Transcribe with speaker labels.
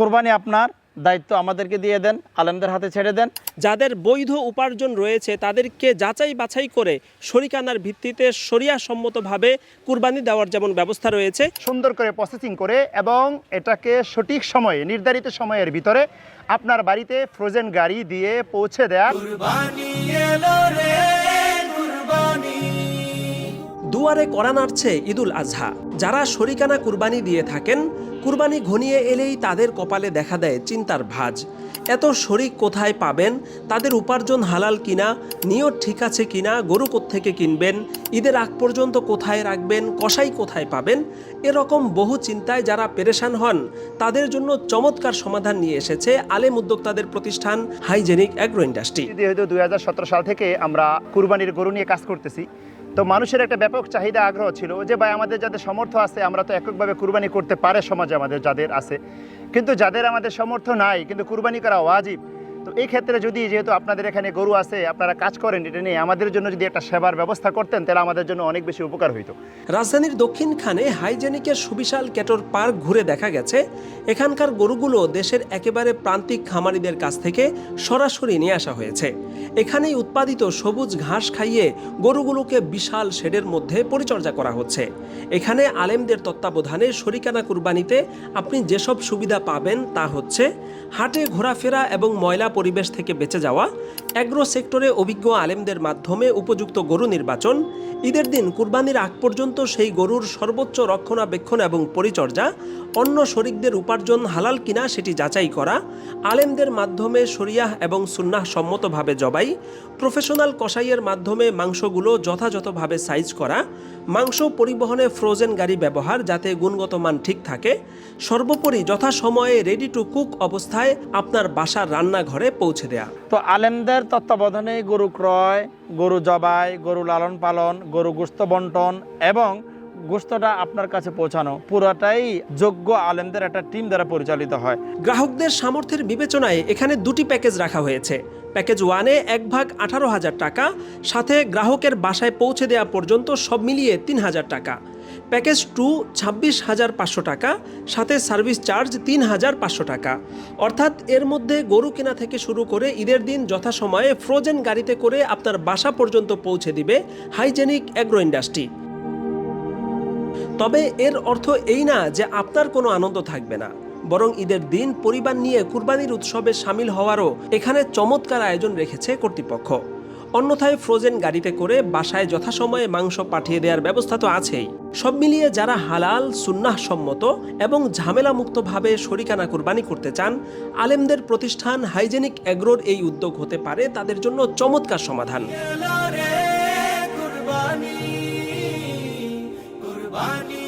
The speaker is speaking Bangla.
Speaker 1: কোরবানি আপনার দায়িত্ব আমাদেরকে দিয়ে দেন আলেমদের হাতে ছেড়ে দেন।
Speaker 2: যাদের বৈধ উপার্জন রয়েছে তাদেরকে যাচাই বাছাই করে শরিকানার ভিত্তিতে শরিয়া সম্মতভাবে কুরবানি দেওয়ার যেমন ব্যবস্থা রয়েছে।
Speaker 3: সুন্দর করে প্রসেসিং করে এবং এটাকে সঠিক সময়ে নির্ধারিত সময়ের ভিতরে আপনার বাড়িতে ফ্রোজেন গাড়ি দিয়ে পৌঁছে দেয়া।
Speaker 2: দুয়ারে করা নাড়ছে ঈদুল আজহা। যারা শরিকানা কুরবানি দিয়ে থাকেন, কুরবানি ঘনিয়ে এলেই তাদের কপালে দেখা দেয় চিন্তার ভাঁজ। এত শরিক কোথায় পাবেন? তাদের উপার্জন হালাল কিনা? নিয়ত ঠিক আছে কিনা? গরু থেকে কিনবেন? ঈদের আগ পর্যন্ত কোথায় রাখবেন? কষাই কোথায় পাবেন? এরকম বহু চিন্তায় যারা পেরেশান হন, তাদের জন্য চমৎকার সমাধান নিয়ে এসেছে আলেম উদ্যোক্তাদের প্রতিষ্ঠান হাইজেনিক অ্যাগ্রো ইন্ডাস্ট্রি।
Speaker 3: যেহেতু দুই সাল থেকে আমরা কুরবানির গরু নিয়ে কাজ করতেছি। তো মানুষের একটা ব্যাপক চাহিদা, আগ্রহ ছিল যে, ভাই, আমাদের যাদের সমর্থ আছে, আমরা তো এককভাবে কুরবানি করতে পারে সমাজে আমাদের, যাদের আছে। কিন্তু যাদের আমাদের সমর্থ নাই, কিন্তু কুরবানি করা ওয়াজিব তো এই ক্ষেত্রে যদি যেহেতু আপনাদের এখানে গরু আছে, আপনারা কাজ করেন এটা নিয়ে, আমাদের জন্য যদি একটা সেবার ব্যবস্থা করতেন, তাহলে আমাদের জন্য অনেক বেশি উপকার হইতো।
Speaker 2: রাজধানীর দক্ষিণখানে হাইজেনিকের সুবিশাল ক্যাটর পার্ক ঘুরে দেখা গেছে। এখানকার গরুগুলো দেশের একেবারে প্রান্তিক খামারিদের কাছ থেকে সরাসরি নিয়ে আসা হয়েছে। এখানেই উৎপাদিত সবুজ ঘাস খাইয়ে গরুগুলোকে বিশাল শেডের মধ্যে পরিচর্যা করা হচ্ছে। এখানে আলেমদের তত্ত্বাবধানে শরিকানা কুরবানিতে আপনি যেসব সুবিধা পাবেন তা হচ্ছে হাটে ঘোরাফেরা এবং ময়লা পরিবেশ থেকে বেঁচে যাওয়া। অ্যাগ্রো সেক্টরে অভিজ্ঞ আলেমদের মাধ্যমে উপযুক্ত গরু নির্বাচন। ঈদের দিন কুরবানির আগ পর্যন্ত সেই গরুর সর্বোচ্চ রক্ষণাবেক্ষণ এবং পরিচর্যা, অন্য শরিকদের উপার্জন হালাল কিনা সেটি যাচাই করা, আলেমদের মাধ্যমে শরিয়াহ এবং সুন্নাহ সম্মতভাবে জবাই, প্রফেশনাল কষাইয়ের মাধ্যমে মাংসগুলো যথাযথভাবে সাইজ করা, মাংস পরিবহনে ফ্রোজেন গাড়ি ব্যবহার যাতে গুণগত মান ঠিক থাকে, সর্বোপরি যথাসময়ে রেডি টু কুক অবস্থায় আপনার বাসার রান্নাঘরে পৌঁছে দেয়া।
Speaker 1: তো আলেমদের তত্ত্বাবধানে গরু ক্রয় গরু জবাই, গরু লালন পালন, গরু গুস্ত বন্টন এবং গোস্তটা আপনার কাছে পৌঁছানো। পুরোটাই যোগ্য আলেমদের একটা টিম দ্বারা পরিচালিত হয়।
Speaker 2: গ্রাহকদের সামর্থ্যের বিবেচনায় এখানে দুটি প্যাকেজ রাখা হয়েছে। প্যাকেজ ওয়ানে এক ভাগ আঠারো হাজার টাকা, সাথে গ্রাহকের বাসায় পৌঁছে দেওয়া পর্যন্ত সব মিলিয়ে তিন হাজার টাকা। প্যাকেজ টু ছাব্বিশ হাজার পাঁচশো টাকা, সাথে সার্ভিস চার্জ তিন হাজার পাঁচশো টাকা। অর্থাৎ এর মধ্যে গরু কেনা থেকে শুরু করে ঈদের দিন যথাসময়ে ফ্রোজেন গাড়িতে করে আপনার বাসা পর্যন্ত পৌঁছে দিবে হাইজেনিক অ্যাগ্রো ইন্ডাস্ট্রি তবে এর অর্থ এই না যে আপনার কোনো আনন্দ থাকবে না, বরং ঈদের দিন পরিবার নিয়ে কুরবানির উৎসবে সামিল হওয়ারও এখানে চমৎকার আয়োজন রেখেছে কর্তৃপক্ষ। অন্যথায় ফ্রোজেন গাড়িতে করে বাসায় যথাসময়ে মাংস পাঠিয়ে দেওয়ার ব্যবস্থা তো আছেই। সব মিলিয়ে যারা হালাল, সুন্নাহসম্মত এবং ঝামেলামুক্তভাবে শরিকানা কোরবানি করতে চান, আলেমদের প্রতিষ্ঠান হাইজেনিক অ্যাগ্রোর এই উদ্যোগ হতে পারে তাদের জন্য চমৎকার সমাধান। কুরবানি কুরবানি